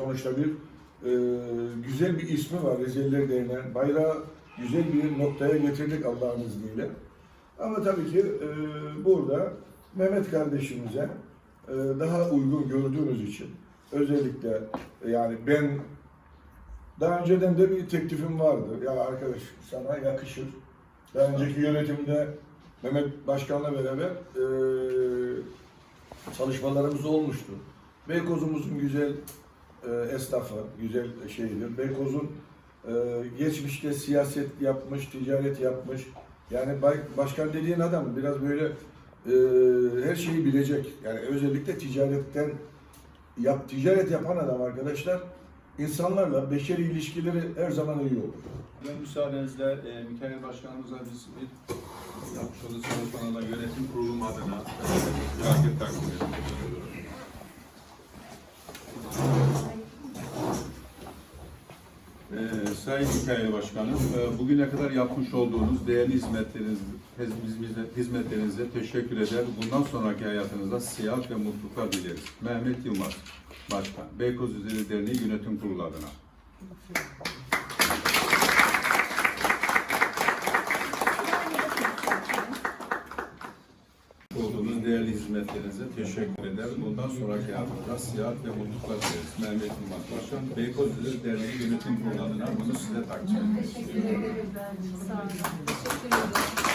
sonuçta bir e, güzel bir ismi var Rizeliler Derneği. Bayrağı güzel bir noktaya getirdik Allah'ın izniyle. Ama tabii ki e, burada Mehmet kardeşimize e, daha uygun gördüğünüz için özellikle e, yani ben daha önceden de bir teklifim vardı. Ya arkadaş sana yakışır. Daha önceki yönetimde Mehmet Başkan'la beraber e, çalışmalarımız olmuştu. Beykoz'umuzun güzel e, esnafı, güzel şeyidir. Beykoz'un e, geçmişte siyaset yapmış, ticaret yapmış. Yani bay- başkan dediğin adam biraz böyle e, her şeyi bilecek. Yani özellikle ticaretten yap, ticaret yapan adam arkadaşlar insanlarla beşeri ilişkileri her zaman iyi olur. Ben müsaadenizle e, Mikail Başkanımıza biz bir yapmış olduğu çalışmalarla yönetim kurulu adına e, takdim etmek Ee, Sayın Mikail Başkanım, e, bugüne kadar yapmış olduğunuz değerli hizmetleriniz, hizmet- hizmetlerinize teşekkür eder. Bundan sonraki hayatınızda sıhhat ve mutluluklar dileriz. Mehmet Yılmaz, Başkan, Beykoz Üzeri Derneği Yönetim Kurulu adına. Olduğunuz değerli hizmetlerinize teşekkür eder. Bundan sonraki hayatınızda sıhhat ve mutluluklar dileriz. Mehmet Yılmaz Başkan, Beykoz Üzeri Derneği Yönetim Kurulu adına bunu size takdim ediyorum. Teşekkür ederim. Sağ olun. Teşekkür ederim.